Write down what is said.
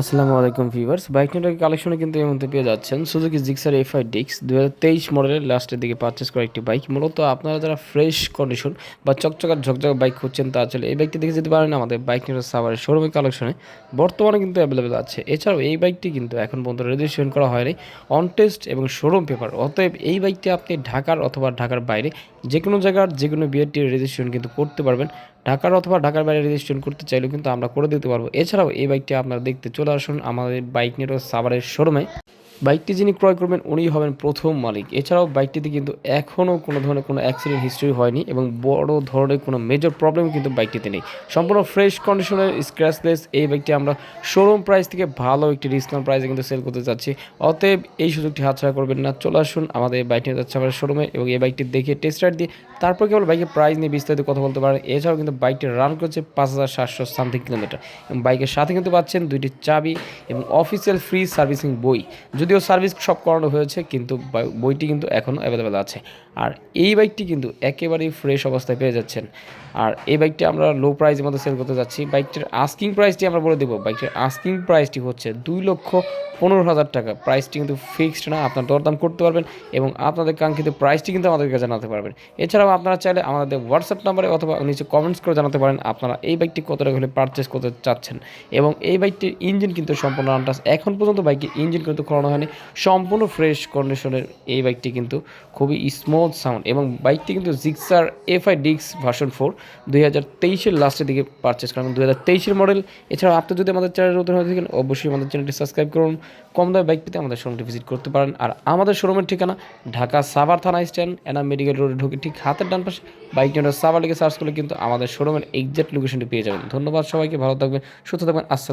আসসালামু আলাইকুম viewers. Bike network কালেকশনে কিন্তু এই মধ্যে পেয়ে যাচ্ছেন সুজুকি জিক্সার এফ আই ডিক্স দু হাজার তেইশ মডেলের লাস্টের দিকে পারচেস করা একটি বাইক। মূলত আপনারা যারা ফ্রেশ কন্ডিশন বা চকচকার ঝকঝকা বাইক খুঁজছেন তা চলে এই বাইকটি দেখে যেতে পারেন আমাদের বাইক নেটওয়ার্ক সাভারের শোরুমের কালেকশনে। বর্তমানে কিন্তু অ্যাভেলেবেল আছে। এছাড়াও এই বাইকটি কিন্তু এখন পর্যন্ত রেজিস্ট্রেশন করা হয়নি। অন টেস্ট এবং শোরুম পেপার অতএব এই বাইকটি আপনি ঢাকার অথবা ঢাকার বাইরে যে কোনো জায়গার যে কোনো বিআরটি রেজিস্ট্রেশন কিন্তু করতে পারবেন। ঢাকার অথবা ঢাকার বাইরে রেজিস্ট্রেশন করতে চাইলেও কিন্তু আমরা করে দিতে পারব। এছাড়াও এই বাইকটি আপনারা দেখতে চলে আসুন আমাদের বাইক নেটওয়ার্ক সাভারের শোরুমে বাইকটি যিনি ক্রয় করবেন, উনিই হবেন প্রথম মালিক। এছাড়াও বাইকটিতে কিন্তু এখনও কোনো ধরনের কোনো অ্যাক্সিডেন্ট হিস্ট্রি হয়নি এবং বড় ধরনের কোনো মেজর প্রবলেম কিন্তু বাইকটিতে নেই। সম্পূর্ণ ফ্রেশ কন্ডিশনের স্ক্র্যাচলেস এই বাইকটি আমরা শোরুম প্রাইস থেকে ভালো একটি ডিসকাউন্ট প্রাইসে কিন্তু সেল করতে চাচ্ছি অতএব এই সুযোগটি হাতছাড়া করবেন না। চলে আসুন আমাদের এই বাইকটি যাচ্ছে আমাদের শোরুমে এবং এই বাইকটি দেখে টেস্ট রাইড দিয়ে তারপর কেবল বাইকের প্রাইস নিয়ে বিস্তারিত কথা বলতে পারেন। এছাড়াও কিন্তু বাইকটি রান করছে পাঁচ হাজার সাতশো সামথিং কিলোমিটার এবং বাইকের সাথে কিন্তু পাচ্ছেন দুইটি চাবি এবং অফিসিয়াল ফ্রি সার্ভিসিং বই। যদিও সার্ভিস সব করানো হয়েছে, কিন্তু বইটি কিন্তু এখনও অ্যাভেলেবেল আছে। আর এই বাইকটি কিন্তু একেবারেই ফ্রেশ অবস্থায় পেয়ে যাচ্ছেন। আর এই বাইকটি আমরা লো প্রাইসের মধ্যে সেল করতে যাচ্ছি। বাইকটির আস্কিং প্রাইসটি আমরা বলে দেবো। বাইকটির আস্কিং প্রাইসটি হচ্ছে দুই লক্ষ পনেরো হাজার টাকা। প্রাইসটি কিন্তু ফিক্সড না, আপনার দরদাম করতে পারবেন এবং আপনাদের কাঙ্ক্ষিত প্রাইসটি কিন্তু আমাদেরকে জানাতে পারবেন। এছাড়াও আপনারা চাইলে আমাদের হোয়াটসঅ্যাপ নাম্বারে অথবা নিচে কমেন্টস করে জানাতে পারেন আপনারা এই বাইকটি কত টাকা হলে পারচেস করতে চাচ্ছেন। এবং এই বাইকটির ইঞ্জিন কিন্তু সম্পূর্ণ আনটাস এখন পর্যন্ত বাইকের ইঞ্জিন কিন্তু খোলানো হয়নি। সম্পূর্ণ ফ্রেশ কন্ডিশনের এই বাইকটি কিন্তু খুবই স্মুথ সাউন্ড এবং বাইকটি কিন্তু জিক্সার এফআই ডিক্স ভার্সন ফোর দুই হাজার তেইশের লাস্টের দিকে পারচেস করেন দু হাজার তেইশের মডেল এছাড়াও আপনি যদি আমাদের চ্যানেল নতুন হয়ে থাকেন, অবশ্যই আমাদের চ্যানেলটি সাবস্ক্রাইব করুন। কম দামে বাইক পেতে আমাদের শোরুমটি ভিজিট করতে পারেন। আর আমাদের শোরুমের ঠিকানা ঢাকা সাভার থানা স্ট্যান্ড এনা মেডিকেল রোডে ঢুকে ঠিক হাতের ডান পাশে বাইক জন্য সাভার লিখে সার্চ করলে কিন্তু আমাদের শোরুমের এক্সাক্ট লোকেশনটি পেয়ে যাবেন। ধন্যবাদ সবাইকে, ভালো থাকবেন, সুস্থ থাকবেন, আসসালাম।